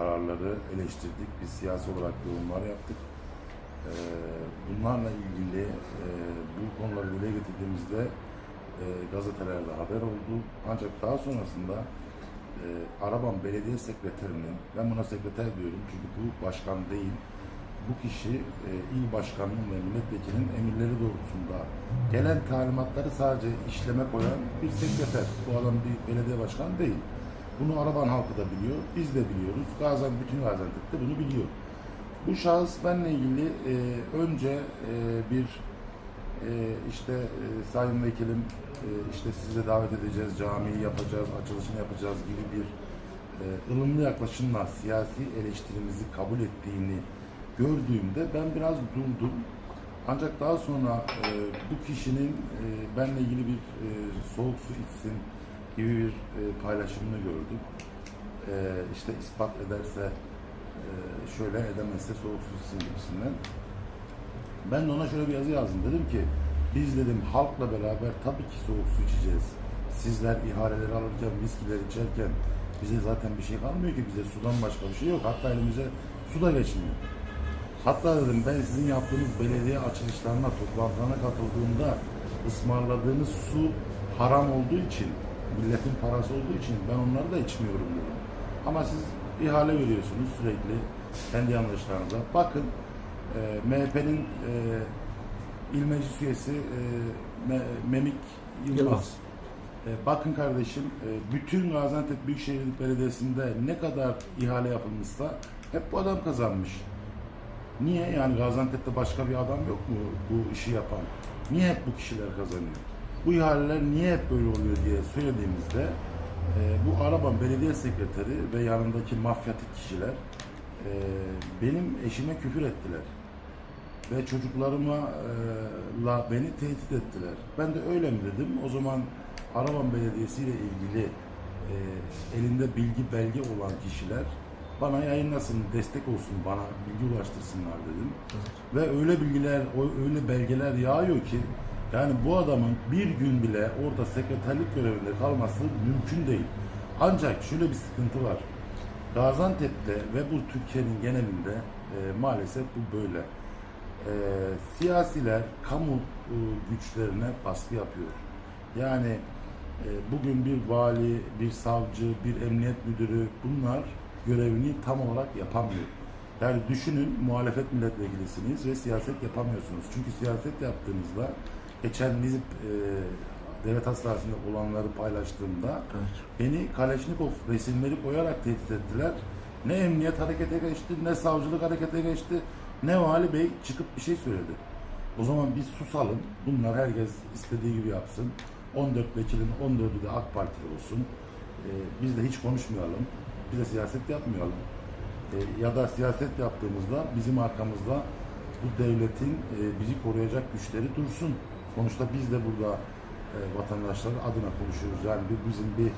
kararları eleştirdik. Biz siyasi olarak yorumlar yaptık. Ee, bunlarla ilgili e, bu konuları dile getirdiğimizde e, gazetelerde haber oldu. Ancak daha sonrasında e, Araban Belediye Sekreterinin, ben buna sekreter diyorum çünkü bu başkan değil, bu kişi e, il başkanının ve milletvekilinin emirleri doğrultusunda gelen talimatları sadece işleme koyan bir sekreter. Bu adam bir belediye başkanı değil. Bunu Araban halkı da biliyor, biz de biliyoruz. Gaziantep, bütün Gaziantep de bunu biliyor. Bu şahıs benle ilgili e, önce e, bir e, işte e, sayın vekilim e, işte sizi de davet edeceğiz, camiyi yapacağız, açılışını yapacağız gibi bir e, ılımlı yaklaşımla siyasi eleştirimizi kabul ettiğini gördüğümde ben biraz durdum. Ancak daha sonra e, bu kişinin e, benle ilgili bir e, soğuk su içsin gibi bir e, paylaşımını gördüm. E, işte ispat ederse e, şöyle edemezse soğuk su içsin gibisinden. Ben de ona şöyle bir yazı yazdım. Dedim ki biz dedim halkla beraber tabii ki soğuk su içeceğiz. Sizler ihaleleri alırken, viskiler içerken bize zaten bir şey kalmıyor ki bize sudan başka bir şey yok. Hatta elimize su da geçmiyor. Hatta dedim ben sizin yaptığınız belediye açılışlarına, toplantılarına katıldığımda ısmarladığınız su haram olduğu için, milletin parası olduğu için ben onları da içmiyorum dedim. Ama siz ihale veriyorsunuz sürekli kendi yanlışlarınıza. Bakın e, MHP'nin e, il meclis üyesi e, Me- Memik Yılmaz. Yılmaz. E, bakın kardeşim, e, bütün Gaziantep Büyükşehir Belediyesi'nde ne kadar ihale yapılmışsa hep bu adam kazanmış. Niye? Yani Gaziantep'te başka bir adam yok mu bu işi yapan? Niye hep bu kişiler kazanıyor? Bu ihaleler niye hep böyle oluyor diye söylediğimizde e, bu Araban Belediye Sekreteri ve yanındaki mafyatik kişiler e, benim eşime küfür ettiler. Ve çocuklarıma e, la beni tehdit ettiler. Ben de öyle mi dedim. O zaman Araban Belediyesi ile ilgili e, elinde bilgi belge olan kişiler bana yayınlasın, destek olsun, bana bilgi ulaştırsınlar dedim. Ve öyle bilgiler, öyle belgeler yağıyor ki yani bu adamın bir gün bile orada sekreterlik görevinde kalması mümkün değil. Ancak şöyle bir sıkıntı var. Gaziantep'te ve bu Türkiye'nin genelinde e, maalesef bu böyle. E, siyasiler kamu e, güçlerine baskı yapıyor. Yani e, bugün bir vali, bir savcı, bir emniyet müdürü bunlar görevini tam olarak yapamıyor. Yani düşünün muhalefet milletvekilisiniz ve siyaset yapamıyorsunuz. Çünkü siyaset yaptığınızda geçen Nizip e, devlet hastanesinde olanları paylaştığımda Evet. beni Kaleşnikov resimleri koyarak tehdit ettiler. Ne emniyet harekete geçti, ne savcılık harekete geçti, ne vali bey çıkıp bir şey söyledi. O zaman biz susalım, bunlar herkes istediği gibi yapsın. 14 vekilin 14'ü de AK Partili olsun. Ee, biz de hiç konuşmayalım, biz de siyaset yapmayalım. Ee, ya da siyaset yaptığımızda bizim arkamızda bu devletin e, bizi koruyacak güçleri dursun. Sonuçta biz de burada e, vatandaşlar adına konuşuyoruz. Yani bir, bizim bir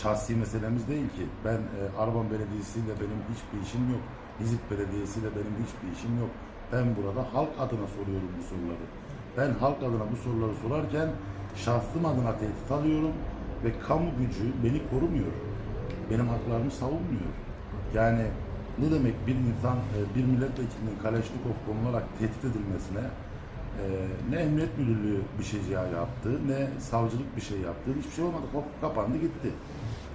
şahsi meselemiz değil ki. Ben e, Araban Belediyesi ile benim hiçbir işim yok. Nizip Belediyesi ile benim hiçbir işim yok. Ben burada halk adına soruyorum bu soruları. Ben halk adına bu soruları sorarken şahsım adına tehdit alıyorum ve kamu gücü beni korumuyor. Benim haklarımı savunmuyor. Yani ne demek bir insan, e, bir milletvekilinin Kaleşnikov konularak tehdit edilmesine ne emniyet müdürlüğü bir şey yaptı, ne savcılık bir şey yaptı. Hiçbir şey olmadı. Kop- Kapandı gitti.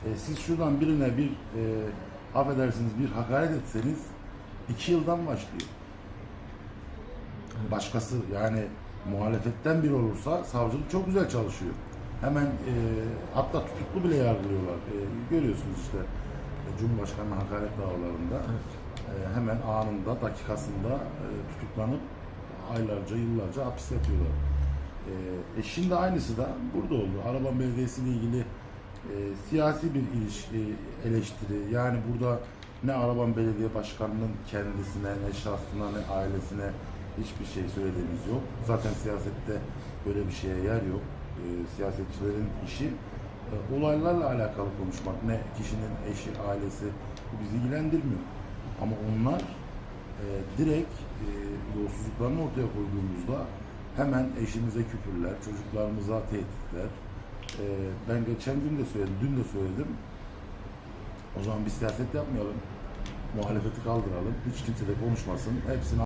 E, siz şuradan birine bir e, affedersiniz bir hakaret etseniz iki yıldan başlıyor. Başkası yani muhalefetten biri olursa savcılık çok güzel çalışıyor. Hemen e, hatta tutuklu bile yargılıyorlar. E, görüyorsunuz işte e, Cumhurbaşkanı hakaret davalarında e, hemen anında, dakikasında e, tutuklanıp aylarca, yıllarca hapis yatıyorlar. E, e, şimdi aynısı da burada oldu. Araban Belediyesi ile ilgili e, siyasi bir ilişki, eleştiri. Yani burada ne Araban Belediye Başkanı'nın kendisine, ne şahsına, ne ailesine hiçbir şey söylediğimiz yok. Zaten siyasette böyle bir şeye yer yok. E, siyasetçilerin işi e, olaylarla alakalı konuşmak. Ne kişinin eşi, ailesi bu bizi ilgilendirmiyor. Ama onlar e, direkt e, yolsuzluklarını ortaya koyduğumuzda hemen eşimize küfürler, çocuklarımıza tehditler. E, ben geçen gün de söyledim, dün de söyledim. O zaman biz siyaset yapmayalım. Muhalefeti kaldıralım. Hiç kimse de konuşmasın. Hepsini